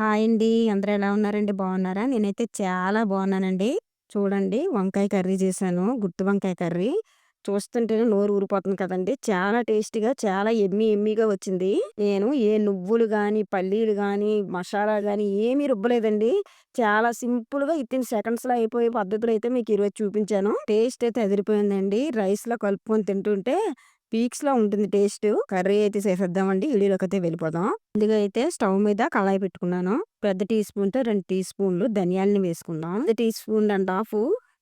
Hi అండి. అందరూ ఎలా ఉన్నారండి? బాగున్నారా? నేనైతే చాలా బాగున్నానండి. చూడండి వంకాయ కర్రీ చేశాను. గుత్తి వంకాయ కర్రీ. చూస్తుంటేనే నోరు ఊరిపోతుంది కదండీ! చాలా టేస్టీగా, చాలా ఎమ్మి ఎమ్మిగా వచ్చింది. నేను ఏ నువ్వులు కానీ పల్లీలు కానీ మసాలా కానీ ఏమీ రుబ్బలేదండి. చాలా సింపుల్‌గా వితిన్ సెకండ్స్‌లో అయిపోయే పద్ధతులు అయితే మీకు ఈరోజు చూపించాను. టేస్ట్ అయితే అదిరిపోయిందండి. రైస్‌లో కలుపుకొని తింటుంటే పీక్స్‌లో ఉంటుంది టేస్ట్. కర్రీ అయితే చేసేద్దామండి. వీడియోలోకైతే వెళ్ళిపోదాం. ముందుగా అయితే స్టవ్ మీద కళాయి పెట్టుకున్నాను. పెద్ద టీ స్పూన్‌తో రెండు టీ స్పూన్‌లు ధనియాలని వేసుకుందాం. పెద్ద టీ స్పూన్ అండ్ హాఫ్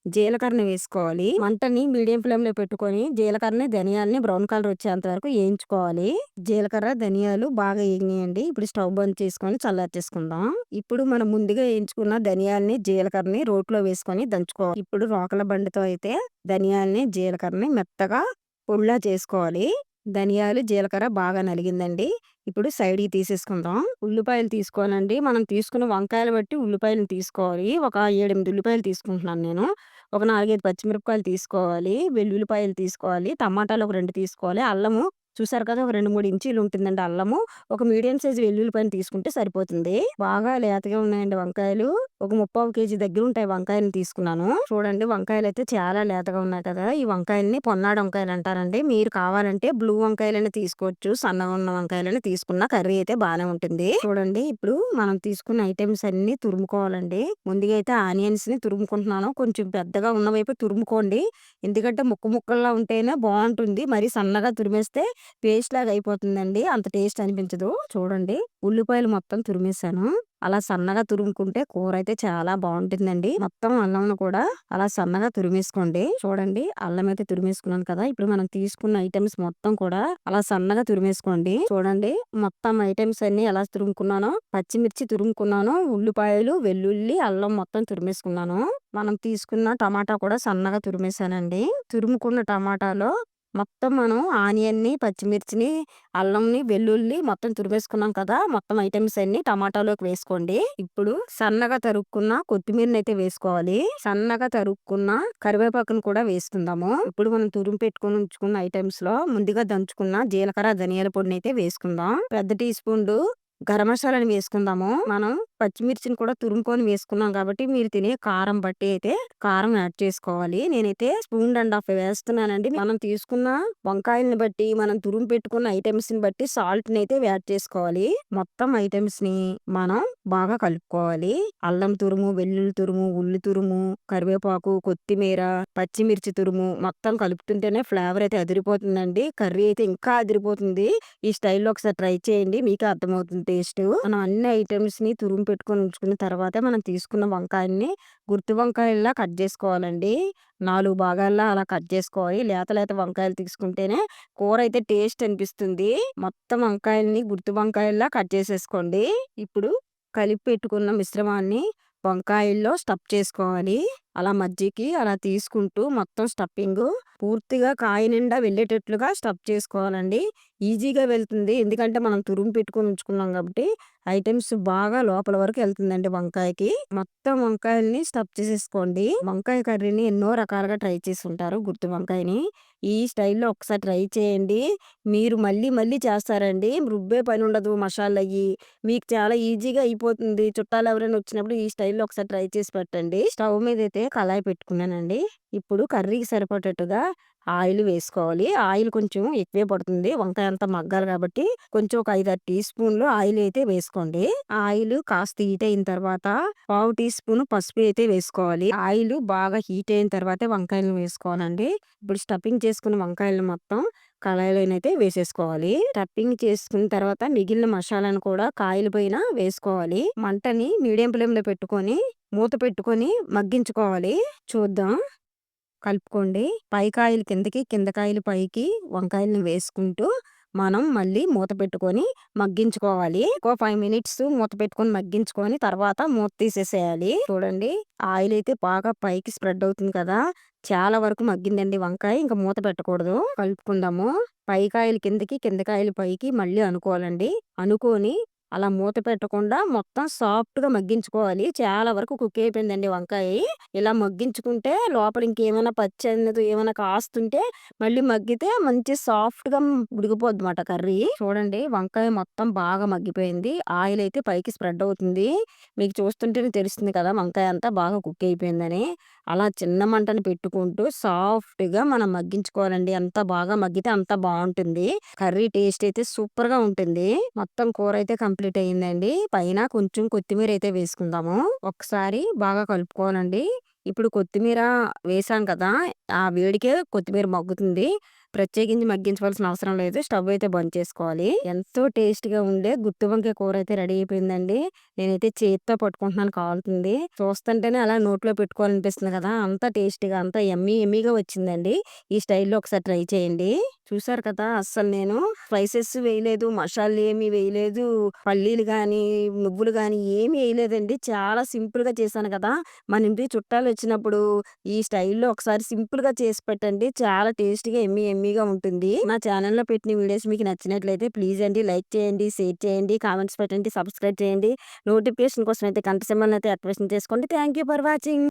జీలకర్రని వేసుకోవాలి. మంటని మీడియం ఫ్లేమ్‌లో పెట్టుకొని జీలకర్రని, ధనియాలని బ్రౌన్ కలర్ వచ్చేంత వరకు వేయించుకోవాలి. జీలకర్ర, ధనియాలు బాగా వేగినాయండి. ఇప్పుడు స్టవ్ బంద్ చేసుకొని చల్లార్చేసుకుందాం. ఇప్పుడు మనం ముందుగా వేయించుకున్న ధనియాలని, జీలకర్రని రోట్లో వేసుకొని దంచుకోవాలి. ఇప్పుడు రోకల బండితో అయితే ధనియాలని, జీలకర్రని మెత్తగా పొడిలా చేసుకోవాలి. ధనియాలు, జీలకర్ర బాగా నలిగిందండి. ఇప్పుడు సైడ్‌కి తీసేసుకుందాం. ఉల్లిపాయలు తీసుకోవాలండి. మనం తీసుకున్న వంకాయలు బట్టి ఉల్లిపాయలను తీసుకోవాలి. ఒక 7, 8 ఉల్లిపాయలు తీసుకుంటున్నాను నేను. ఒక 4, 5 పచ్చిమిరపకాయలు తీసుకోవాలి. వెల్లుల్లిపాయలు తీసుకోవాలి. టమాటాలు ఒక రెండు తీసుకోవాలి. అల్లము చూసారు కదా! ఒక 2, 3 ఇంచీలు ఉంటుందండి అల్లము. ఒక మీడియం సైజ్ పైన తీసుకుంటే సరిపోతుంది. బాగా లేతగా ఉన్నాయండి వంకాయలు. ఒక ముప్పావు కేజీ దగ్గర ఉంటాయి వంకాయలు తీసుకున్నాను. చూడండి వంకాయలు అయితే చాలా లేతగా ఉన్నాయి కదా! ఈ వంకాయల్ని పొన్నాడు వంకాయలు అంటారండి. మీరు కావాలంటే బ్లూ వంకాయలని తీసుకోవచ్చు. సన్నగా ఉన్న వంకాయలని తీసుకున్న కర్రీ అయితే బాగానే ఉంటుంది. చూడండి ఇప్పుడు మనం తీసుకున్న ఐటమ్స్ అన్నీ తురుముకోవాలండి. ముందుగా అయితే ఆనియన్స్‌ని తురుముకుంటున్నాను. కొంచెం పెద్దగా ఉన్న వైపు తురుముకోండి. ఎందుకంటే ముక్క ముక్కల్లా ఉంటేనే బాగుంటుంది. మరి సన్నగా తురిమేస్తే పేస్ట్ లాగా అయిపోతుందండి. అంత టేస్ట్ అనిపించదు. చూడండి ఉల్లిపాయలు మొత్తం తురిమేశాను అలా సన్నగా తురుముకుంటే కూర అయితే చాలా బాగుంటుందండి. మొత్తం అల్లంను కూడా అలా సన్నగా తురిమేసుకోండి. చూడండి అల్లం అయితే తురిమేసుకున్నాను కదా! ఇప్పుడు మనం తీసుకున్న ఐటమ్స్ మొత్తం కూడా అలా సన్నగా తురిమేసుకోండి. చూడండి మొత్తం ఐటమ్స్ అన్నీ ఎలా తురుముకున్నానో పచ్చిమిర్చి తురుముకున్నాను. ఉల్లిపాయలు, వెల్లుల్లి, అల్లం మొత్తం తురిమేసుకున్నాను. మనం తీసుకున్న టమాటా కూడా సన్నగా తురిమేశానండి తురుముకున్న టమాటాలో మొత్తం మనం ఆనియన్‌ని, పచ్చిమిర్చిని, అల్లంని, వెల్లుల్లి మొత్తం తురిమేసుకున్నాం కదా! మొత్తం ఐటమ్స్ అన్నీ టమాటాలోకి వేసుకోండి. ఇప్పుడు సన్నగా తరుక్కున్న కొత్తిమీరనైతే వేసుకోవాలి. సన్నగా తరుక్కున్న కరివేపాకును కూడా వేసుకుందాము. ఇప్పుడు మనం తురిమి పెట్టుకొని ఉంచుకున్న ఐటెమ్స్‌లో ముందుగా దంచుకున్న జీలకర్ర, ధనియాల పొడిని అయితే వేసుకుందాం. పెద్ద టీ స్పూన్లు గరం మసాలాని వేసుకుందాము. మనం పచ్చిమిర్చిని కూడా తురుముకొని వేసుకున్నాం కాబట్టి మీరు తినే కారం బట్టి అయితే కారం యాడ్ చేసుకోవాలి. నేనైతే స్పూన్ అండ్ హాఫ్ వేస్తున్నానండి. మనం తీసుకున్న వంకాయల్ని బట్టి, మనం తురుము పెట్టుకున్న ఐటెమ్స్‌ని బట్టి సాల్ట్‌ని అయితే యాడ్ చేసుకోవాలి. మొత్తం ఐటెమ్స్‌ని మనం బాగా కలుపుకోవాలి. అల్లం తురుము, వెల్లుల్లి తురుము, ఉల్లి తురుము, కరివేపాకు, కొత్తిమీర, పచ్చిమిర్చి తురుము మొత్తం కలుపుతుంటేనే ఫ్లేవర్ అయితే అదిరిపోతుందండి. కర్రీ అయితే ఇంకా అదిరిపోతుంది. ఈ స్టైల్‌లో ఒకసారి ట్రై చేయండి. మీకే అర్థమవుతుంది టేస్ట్. మనం అన్ని ఐటెమ్స్‌ని తురుము పెట్టుకొని ఉంచుకున్న తర్వాత మనం తీసుకున్న వంకాయల్ని గుర్తు వంకాయల్లా కట్ చేసుకోవాలండి. నాలుగు భాగాల్లో అలా కట్ చేసుకోవాలి. లేత లేత వంకాయలు తీసుకుంటేనే కూర అయితే టేస్ట్ అనిపిస్తుంది. మొత్తం వంకాయల్ని గుర్తు వంకాయల్లా కట్ చేసేసుకోండి. ఇప్పుడు కలిపి పెట్టుకున్న మిశ్రమాన్ని వంకాయల్లో స్టఫ్ చేసుకోవాలి. అలా మజ్జికి అలా తీసుకుంటూ మొత్తం స్టఫింగ్ పూర్తిగా కాయ నిండా వెళ్ళేటట్లుగా స్టఫ్ చేసుకోవాలండి. ఈజీగా వెళ్తుంది. ఎందుకంటే మనం తురుము పెట్టుకొని ఉంచుకున్నాం కాబట్టి ఐటమ్స్ బాగా లోపల వరకు వెళ్తుందండి వంకాయకి. మొత్తం వంకాయల్ని స్టఫ్ చేసేసుకోండి. వంకాయ కర్రీని ఎన్నో రకాలుగా ట్రై చేసి ఉంటారు గుర్తు వంకాయని. ఈ స్టైల్‌లో ఒకసారి ట్రై చేయండి. మీరు మళ్ళీ మళ్ళీ చేస్తారండి. రుబ్బే పని ఉండదు మసాలా అయ్యి మీకు చాలా ఈజీగా అయిపోతుంది. చుట్టాలు ఎవరైనా వచ్చినప్పుడు ఈ స్టైల్‌లో ఒకసారి ట్రై చేసి పెట్టండి. స్టవ్ మీద అయితే కళాయి పెట్టుకున్నానండి. ఇప్పుడు కర్రీకి సరిపడేట్టుగా ఆయిల్ వేసుకోవాలి. ఆయిల్ కొంచెం ఎక్కువే పడుతుంది. వంకాయ అంతా మగ్గాలి కాబట్టి కొంచెం ఒక 5, 6 టీ స్పూన్‌లు ఆయిల్ అయితే వేసుకోండి. ఆయిల్ కాస్త హీట్ అయిన తర్వాత పావు టీ స్పూన్ పసుపు అయితే వేసుకోవాలి. ఆయిల్ బాగా హీట్ అయిన తర్వాతే వంకాయలను వేసుకోవాలండి. ఇప్పుడు స్టఫింగ్ చేసుకున్న వంకాయలను మొత్తం కళాయిలోనైతే వేసేసుకోవాలి. స్టఫింగ్ చేసుకున్న తర్వాత మిగిలిన మసాలాను కూడా కాయల పైన వేసుకోవాలి. మంటని మీడియం ఫ్లేమ్‌లో పెట్టుకొని మూత పెట్టుకొని మగ్గించుకోవాలి. చూద్దాం. కలుపుకోండి. పైకాయలు కిందకి, కింద కాయలు పైకి వంకాయలను వేసుకుంటూ మనం మళ్ళీ మూత పెట్టుకొని మగ్గించుకోవాలి. ఒక ఫైవ్ మినిట్స్ మూత పెట్టుకొని మగ్గించుకొని తర్వాత మూత తీసేసేయాలి. చూడండి ఆయిల్ అయితే బాగా పైకి స్ప్రెడ్ అవుతుంది కదా! చాలా వరకు మగ్గిందండి వంకాయ. ఇంక మూత పెట్టకూడదు. కలుపుకుందాము. పై కాయలు కిందకి, కింద కాయలు పైకి మళ్ళీ అనుకోవాలండి. అనుకొని అలా మూత పెట్టకుండా మొత్తం సాఫ్ట్‌గా మగ్గించుకోవాలి. చాలా వరకు కుక్ అయిపోయిందండి వంకాయి. ఇలా మగ్గించుకుంటే లోపల ఇంకేమైనా పచ్చనిది ఏమైనా కాస్తుంటే మళ్ళీ మగ్గితే మంచి సాఫ్ట్‌గా ఉడికిపోద్దన్నమాట కర్రీ. చూడండి వంకాయ మొత్తం బాగా మగ్గిపోయింది. ఆయిల్ అయితే పైకి స్ప్రెడ్ అవుతుంది. మీకు చూస్తుంటేనే తెలుస్తుంది కదా! వంకాయ అంతా బాగా కుక్ అయిపోయిందని. అలా చిన్న మంటను పెట్టుకుంటూ సాఫ్ట్‌గా మనం మగ్గించుకోవాలండి. అంత బాగా మగ్గితే అంత బాగుంటుంది కర్రీ టేస్ట్ అయితే సూపర్‌గా ఉంటుంది. మొత్తం కూర అయితే కంప్లీట్ అయిందండి. పైన కొంచెం కొత్తిమీర అయితే వేసుకుందాము. ఒకసారి బాగా కలుపుకోవాలండి. ఇప్పుడు కొత్తిమీర వేసాం కదా! ఆ వేడికే కొత్తిమీర మగ్గుతుంది. ప్రత్యేకించి మగ్గించవలసిన అవసరం లేదు. స్టవ్ అయితే బంద్ చేసుకోవాలి. ఎంతో టేస్ట్‌గా ఉండే గుత్తి వంకాయ కూర అయితే రెడీ అయిపోయిందండి. నేనైతే చేతితో పట్టుకుంటున్నాను కాలుతుంది. చూస్తుంటేనే అలా నోట్లో పెట్టుకోవాలనిపిస్తుంది కదా! అంత టేస్టీగా అంత ఎమ్మీ ఎమ్మీగా వచ్చిందండి. ఈ స్టైల్‌లో ఒకసారి ట్రై చేయండి. చూసారు కదా! అస్సలు నేను స్పైసెస్ వేయలేదు. మసాలాలు ఏమి వేయలేదు. పల్లీలు కానీ నువ్వులు కానీ ఏమీ వేయలేదండి. చాలా సింపుల్‌గా చేశాను కదా! మన ఇంటికి వచ్చినప్పుడు ఈ స్టైల్‌లో ఒకసారి సింపుల్‌గా చేసి పెట్టండి. చాలా టేస్టీగా ఎమ్మి ఎమ్మీగా ఉంటుంది. నా ఛానెల్‌లో పెట్టిన వీడియోస్ మీకు నచ్చినట్లయితే ప్లీజ్ అండి లైక్ చేయండి, షేర్ చేయండి, కామెంట్స్ పెట్టండి, సబ్స్క్రైబ్ చేయండి. నోటిఫికేషన్ కోసం అయితే గంట సింబల్ అయితే యాక్టివేషన్ చేసుకోండి. Thank you for watching.